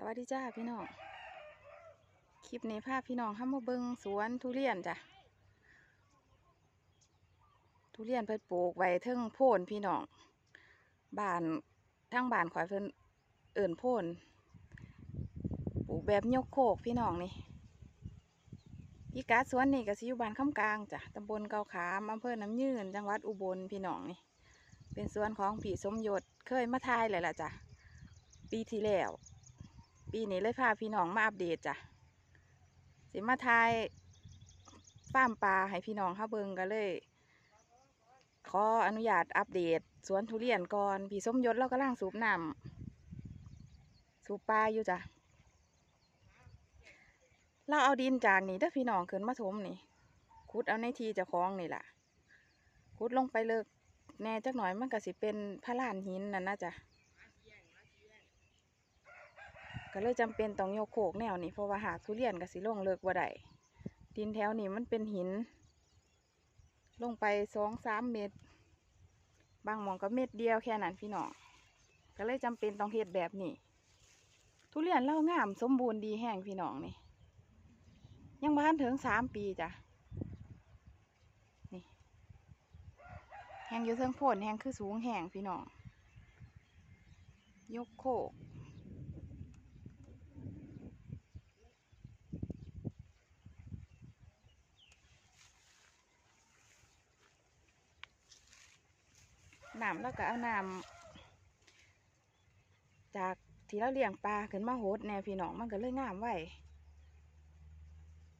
สวัสดีจ้าพี่น้อง คลิปนี้พาพี่น้องเข้ามาเบิงสวนทุเรียนจ้ะ ทุเรียนเพิ่นปลูกไว้เทิงโพนพี่น้องบ้านทั้งบ้านข่อยเพิ่นเอิ่นโพนปลูกแบบยกโคกพี่น้องนี่พี่กาสวนนี่ก็สิอยู่บ้านคำกลางจ้ะตำบลเกาขามอำเภอน้ำยืนจังหวัดอุบลพี่น้องนี่ เป็นสวนของผีสมยศเคยมาทายเลยล่ะจ้ะปีที่แล้ว ปีนี้เลยพาพี่น้องมาอัปเดตจ้ะสิมาทายฟาร์มปลาให้พี่น้องเข้าเบิงกันเลย ขออนุญาตอัปเดต สวนทุเรียนก่อนพี่สมยศเรากำลังสูบน้ำสูบปลาอยู่จ้ะเราเอาดินจากนี่เด้อพี่น้องขึ้นมาถมนี่ขุดเอาในทีเจ้าของนี่แหละขุดลงไปเลิกแน่จักหน่อยมันก็สิเป็นพระลานหินนั่นนะจ้ะ ก็เลยจำเป็นต้องโยกโขกแนวนี้เพราะว่าหากทุเรียนกับสิลงเลิกบ่ได้ดินแถวนี้มันเป็นหิน ลงไปสองสามเมตร บางหมองก็เม็ดเดียวแค่นั้นพี่น้องก็เลยจำเป็นต้องเฮ็ดแบบนี้ ทุเรียนเล่างามสมบูรณ์ดีแห้งพี่น้องนี่ ยังบ้านถึงสามปีจ้ะนี่แห้งอยู่เทิงโพนแห้งคือสูงแห้งพี่น้องยกโคก น้ำแล้วก็เอาน้ำจากที่เราเลี้ยงปลาขึ้นมาโหดแน่พี่น้องมันก็เลยงามไว้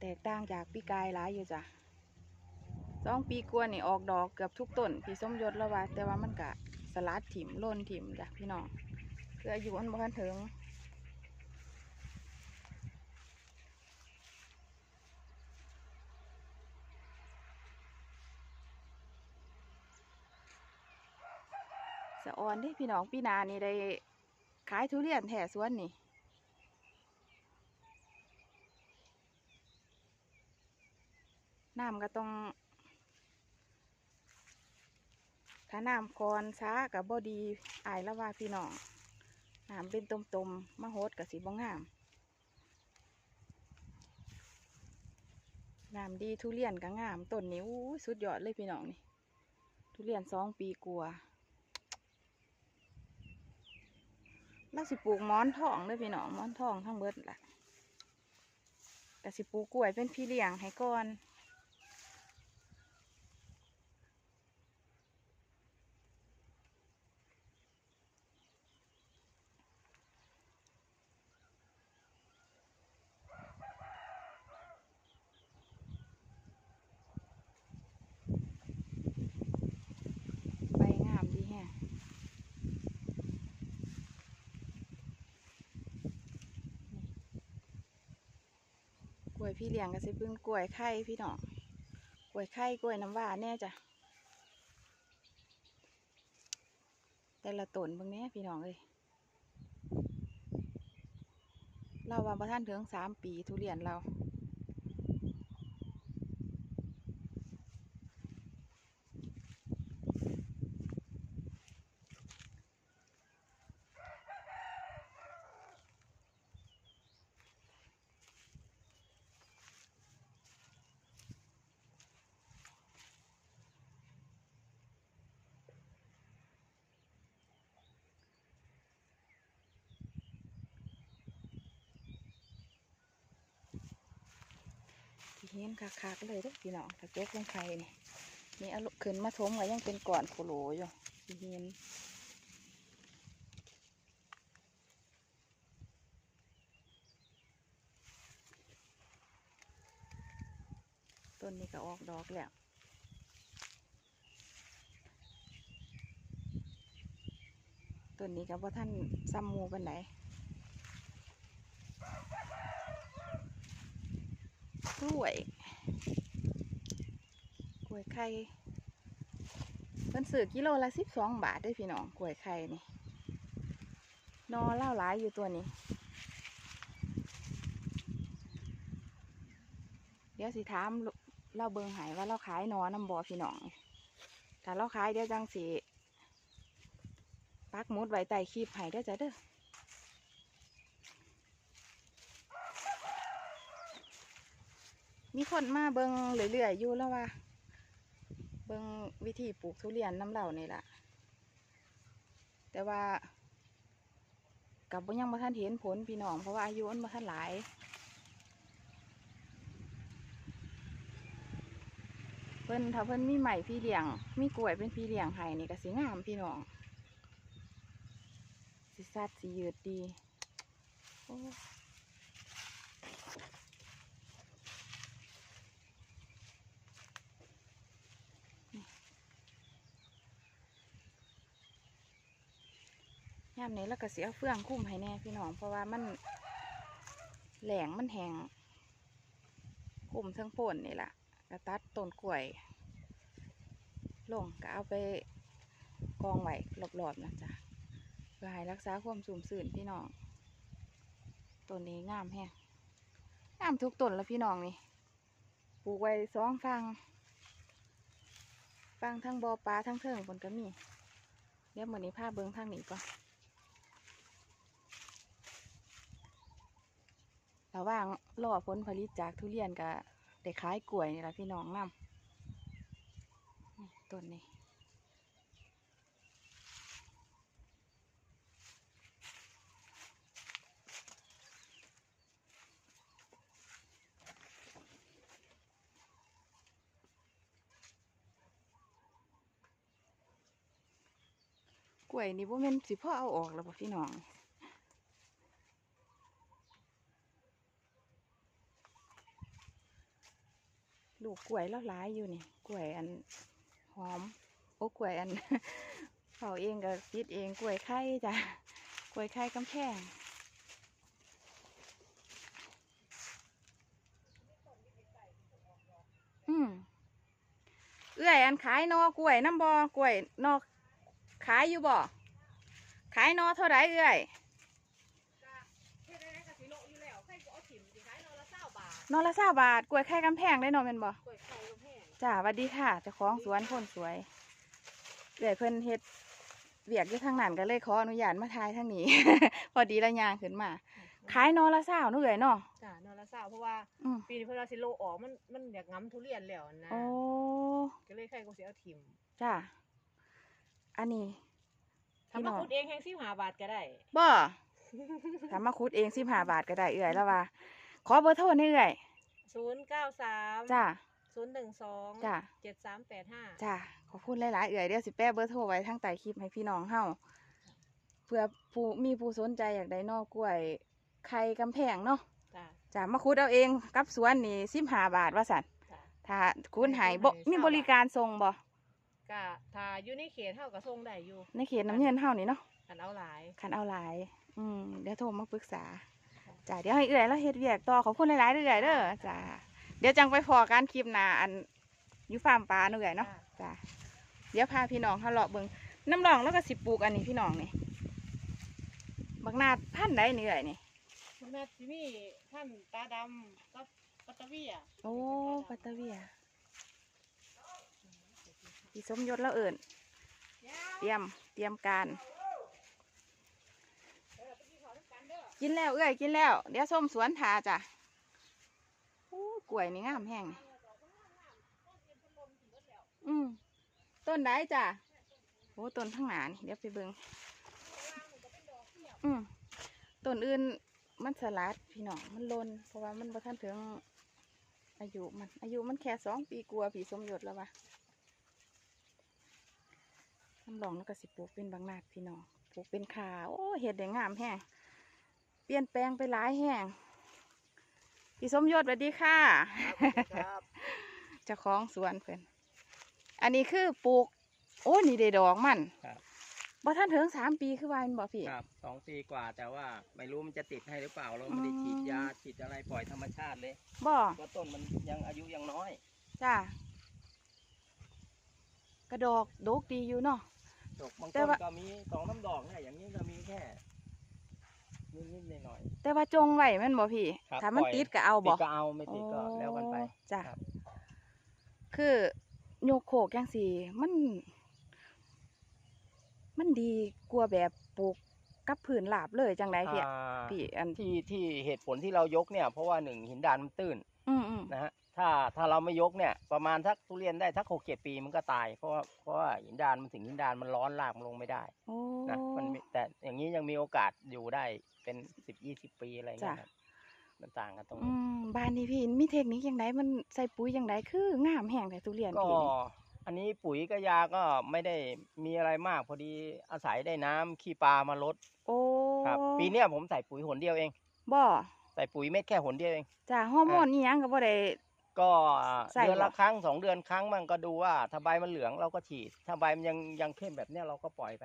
แตกต่างจากปีกายหลายอยู่จ้ะสองปีกวนนี่ออกดอกเกือบทุกต้นพี่สมยศแล้วว่าแต่ว่ามันก็สลัดถิ่มล่นถิ่มจ้ะพี่น้องเพื่ออยู่อันบ้านถึง สะออนที่พี่น้องพี่นานี่ได้ขายทุเรียนแถสวนนี่น้ำก็ต้องถ้าน้ำคอนช้ากับบอดีอายล้วว่าพี่น้องน้ำเป็นตมๆมะโหดกับสีบ้งงามน้ำดีทุเรียนก็งามต้นนี้สุดยอดเลยพี่น้องนี่ทุเรียนสองปีกลัวา เราสิปลูกหมอนทองเด้วยพี่น้องหมอนทองทั้งเบิดล่ะแต่สิปลูกกล้วยเป็นพี่เลี้ยงให้ก่อน ใบงามดีแฮะ กล้ วยพี่เลี้ยงก็สิพึ่งกล้วยไข่พี่น้องกล้วยไข่กล้วยน้ำว้าแน่จ้ะแต่ละต้นบางแน่พี่น้องเลยเราว่าประท่านถึงสามปีทุเรียนเรา เห็นคักๆเลยเด้อพี่น้องถ้าเก็บลงไปนี่นี่เอาลูกขึ้นมาทมก็ยังเป็นก่อนโคโลอยู่เห็นต้นนี้ก็ออกดอกแล้วต้นนี้ก็บ่ท่านซ้ำมูปันไหน กล้วย กล้วยไข่เพิ่นซื้อกิโลละสิบสองบาทได้พี่น้องกล้วยไข่นี่นอเล่าหลายอยู่ตัวนี้ เดี๋ยวสิถามเราเบิงหายว่าเราขายนอน้ำบอพี่น้องถ้าเราขายเดี๋ยวจังสิปักมุดไว้ใต้คลิปให้เด้จ้ะเด้อ มีคนมาเบิงเรื่อยๆอยู่แล้วว่า เบิงวิธีปลูกทุเรียนน้ำเหล่านี่แหละแต่ว่ากับยังบ่ทันเห็นผลพี่น้องเพราะว่าอายุมันบ่ทันหลายเพิ่นถ้าเพิ่นมีใหม่พี่เลี้ยงมีกล้วยเป็นพี่เลี้ยงให้นี่ก็สิงามพี่น้องสิสัดสิยืดดีโอ้ ยามนี้แล้วก็เสียเฟืองคุ้มให้แน่พี่น้องเพราะว่ามันแหลงมันแหงคุ้มทั้งโพนนี่แหละกระตัดต้นกล้วย ลงก็เอาไปกองไว้รอบๆนะจ๊ะเพื่อให้รักษาความสูมสื่นพี่น้องต้นนี้งามแฮงงามทุกต้นแล้วพี่น้องนี่ปลูกไว้สองฟังฟังทั้งบอปลาทั้งเทิงบนก็มีเดี๋ยวมือนี้พาเบิ้งทางนี้ก่อน ระหว่างรอผลผลิตจากทุเรียนกับได้ขายกล้วยนี่แหละพี่น้องนำนี่ต้นนี้กล้วยนี่บ่แม่นสิพ่อเอาออกแล้วบ่พี่น้อง ลูกกล้วยแล้วหลายอยู่นี่กล้วยอันหอมโอ้กล้วยอันเผาเองก็ปิดเองกล้วยไข่จ้ะกล้วยไข่กำแพงอืมเอื้อยอันขายนอกล้วยน้ำบอกล้วยนอขายอยู่บ่ขายนอเท่าไหรเอื้อย นอละสาบาทกล้วยไข่กำแพงได้หนอเป็นบ่กล้วยไข่ก็แพงจ้าสวัสดีค่ะเจ้าของสวนคนสวยเอื้อยเพิ่นเฮ็ดเวียกอยู่ทางนั้นก็เลยขออนุญาตมาถ่ายทางนี้ พอดีละยางขึ้นมาขายหนอละสาวนู่เอื้อยเนาะจ้ะโลละ20เพราะว่าอืมปีนี้เพิ่นว่าสิโลออกมันมันอยากงํทุเรียนแล้วนะโอ้ก็เลยใครก็สิเอาถิ่มจ้าอันนี้ถ้ามาขุดเองแฮง15บาทก็ได้บ่ถ้ามาคุดเองสิบห้าบาทก็ได้เอื้อยแล้วว่าข อเบอร์โทรให้เอื้อย093จ้า012จ้า7385จ้าขอบคุณหลายๆเอ่ยเดี๋ยวสิแปะเบอร์โทรไว้ทั้งใต้คลิปให้พี่น้องเฮาเพื่อผู้มีผู้สนใจอยากได้นอกกล้วยไข่กำแพงเนาะจ้ะจ้ามาคุดเอาเองกับสวนนี่สิบห้าบาทว่าสันจ้ะถ้าคุณหายบ่มีบริการส่งบ่ก็ถ้าอยู่ในเขตเฮาก็ส่งได้อยู่ ในเขตน้ำเงินเฮานี่เนาะคันเอาหลายคันเอาหลาย อืมเดี๋ยวโทรมาปรึกษา จ้าเดี๋ยวให้เอื่อยแล้วเฮ็ดเวียกต่อขอบคุณหลายๆเอื่อยเด้อจ้าเดี๋ยวจังไปพอการคลิปหน้าอันอยู่ฟาร์มปลาเอื่อยเนาะจ้ะเดี๋ยวพาพี่น้องเขาเลาะเบิงน้ำรองแล้วก็สิปลูกอันนี้พี่น้องนี่บักนาดพันธุ์ใดนี่เลยนี่คุณแม่สิมีท่านตาดำกับปัตตะเวียโอ้ปัตตาเวียพี่สมยศแล้วเอิ่นเตรียมเตรียมการ กินแล้วเอ้ยกินแล้ว เดี๋ยวส้มสวนทาจ้ะโอ้กล้วยนี่งามแห้งอืมต้นไดจ้ะโอ้ต้นข้างหนานี่เดี๋ยวไปเบิงอืมต้นอื่นมันสลัดพี่น้องมันลนเพราะว่ามันบ่ทันถึงอายุมัน อายุมันแค่สองปีกลัวผีสมยศแล้ววะน้ำลองแล้วก็สิปลูกเป็นบางนาดพี่น้องปลูกเป็นขาโอ้เห็ดได้งามแห้ง ปลี่ยนแปลงไปหลายแห้งพี่สมยศสวัสดีค่ะครับเจ้าของสวนเพิ่นอันนี้คือปลูก โอ้นี่ได้ดอกมันครับบ่ท่านถึงสามปีคือว่าแม่นบ่พี่ครับสองปีกว่าแต่ว่าไม่รู้มันจะติดให้หรือเปล่าเราไม่ได้ฉีดยาฉีดอะไรปล่อยธรรมชาติเลยบ่เพราะต้นมันยังอายุยังน้อย จ้ากระดอกโดกดีอยู่เนาะดอกบางแต่ต้นว่าก็มีสองน้ำดอกเนี่ยอย่างนี้ก็มีแค่ นิดๆหน่อยแต่ว่าจงไว้แม่นบ่พี่ครับถ้ามันปล่อยติดก็เอาๆติบ่ดก็เอาไม่ติดก็แล้วกันไปโอ้จ้ะ ครับ คือ โยกโขกจังสีมัน มันดีกว่าแบบปลูกกับผืนหลาบเลยจังไดพี่อ่าพี่อันที่ที่เหตุผลที่เรายกเนี่ย เพราะว่าหนึ่งหินดานมันตื้นอืมอืมนะฮะ ถ้าถ้าเราไม่ยกเนี่ยประมาณสักทุเรียนได้สักหกเจ็ดปีมันก็ตาย เพราะว่าเพราะว่าหินดานมันถึงหินดานมันร้อนรากมันลงไม่ได้โอ้นะมันมีแต่อย่างนี้ยังมีโอกาสอยู่ได้เป็นสิบยี่สิบปีอะไรเงี้ยจ้ะครับมันต่างกันตรงอืนี้มบ้านนี้พี่มีเทคนิคยังไงมันใส่ปุ๋ยยังไงคืองามแห้งแต่ทุเรียนก็พี่นี่อันนี้ปุ๋ยก็ยาก็ไม่ได้มีอะไรมากพอดีอาศัยได้น้ำขี้ปลามาลดโอ้ครับปีเนี้ยผมใส่ปุ๋ยหนเดียวเองบ่ใส่ปุ๋ยเม็ดแค่หนเดียวเองจ้ะฮอร์โมนนี่ยังก็บ่ได้ ก็ใส่เดือนบ่ละครั้งสองเดือนครั้งมันก็ดูว่าถ้าใบมันเหลืองเราก็ฉีดถ้าใบมันยังยังเข้มแบบเนี้ยเราก็ปล่อยไป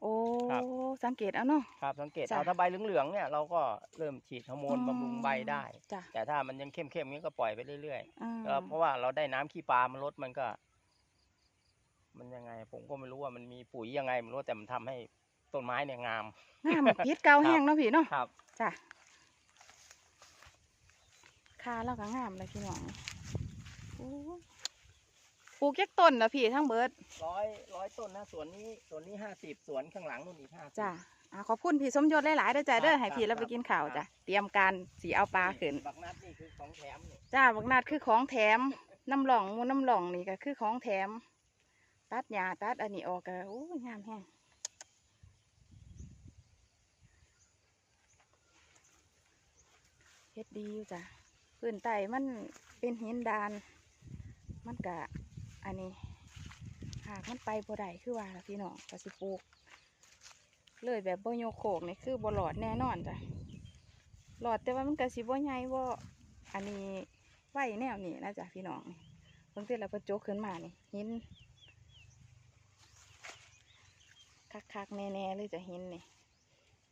โอ้ครับ สังเกตเอาเนาะ ครับสังเกตจ้ะ เอาถ้าใบเหลืองๆเนี่ยเราก็เริ่มฉีดฮอร์โมนบำรุงใบได้ จ้ะแต่ถ้ามันยังเข้มๆนี้ก็ปล่อยไปเรื่อยอ่าๆก็เพราะว่าเราได้น้ำขี้ปลามันลดมันก็ มันยังไง ผมก็ไม่รู้ว่ามันมีปุ๋ยยังไงไม่รู้แต่มันทำให้ต้นไม้เนี่ยงามงามพิษเก่าแห้งเนาะพี่เนาะครับ จ้ะ คาแล้วก็งามเลยพี่น้องโอ้ปลูกแยกต้นแล้วพี่ทั้งเบิดร้อยร้อยต้นนะสวนนี้สวนนี้ห้าสิบสวนข้างหลังนู่นอีกห้าสิบจ้ะอ่าขอบคุณพี่สมยศหลายๆเด้อจ้ะครับเด้อให้ครับพี่เราคไปรับกินข้าวครับจ้ะเตรียมการสีเอาปลาขึ้นบักนัดนี่คือของแถมนี่จ้าบักนาดคือของแถมน้ำหล่องหมูน้ำหล่องนี่ก็คือของแถม ตัดหญ้าตัดอันนี้ออกก็โอ้ยงามแฮงเฮ็ดดีอยู่จ้ะ พื้นไต่มันเป็นหินดาน มันกะอันนี้ หากมันไปบ่ได้คือว่าล่ะพี่น้องก็สิปลูกเลยแบบบ่โยโขกนี่คือบ่หลอดแน่นอนจ้ะหลอดแต่ว่ามันก็สิบ่ใหญ่บ่อันนี้ไหวแนวนี้นะจ๊ะพี่น้องนี่เพิ่งเร็จแล้วก็โจกขึ้นมานี่หินคักๆแน่ๆเลยจะหินนี่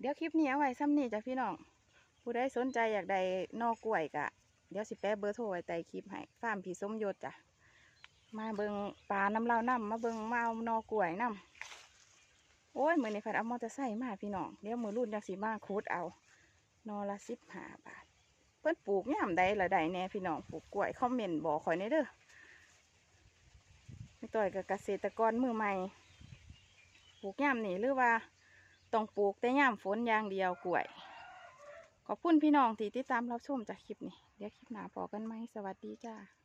เดี๋ยวคลิปนี้เอาไว้ซ้ำนี่จ้ะพี่น้องผู้ใดสนใจอยากได้นอกกล้วยกะ เดี๋ยวสิแปะเบอร์โทรไว้ใต้คลิปให้ฟาร์มผีส้มยศจ้ะมาเบิงปลาน้ำเล่าน้ำมาเบิงมาเอานอกล้วยน้ำโอ้ยมือในี้พัดเอามอเตอร์ไซค์มาพี่น้องเดี๋ยวมือรุ่นจังสีมาคูดเอานอละสิบห้าบาท เพิ่นปลูกย่ามใดละใดแน่พี่น้องปลูกกล้วยคอมเมนต์บอกข่อยในเด้อไม่ต่อยกับเกษตรกรมือใหม่ปลูกย่ามนี่หรือว่าต้องปลูกแต่ย่ามฝนอย่างเดียวกล้วย ขอบคุณพี่น้องที่ติดตามรับชมจากคลิปนี้ ดี๋ยวคลิปหน้าพอกันไหมสวัสดีจ้า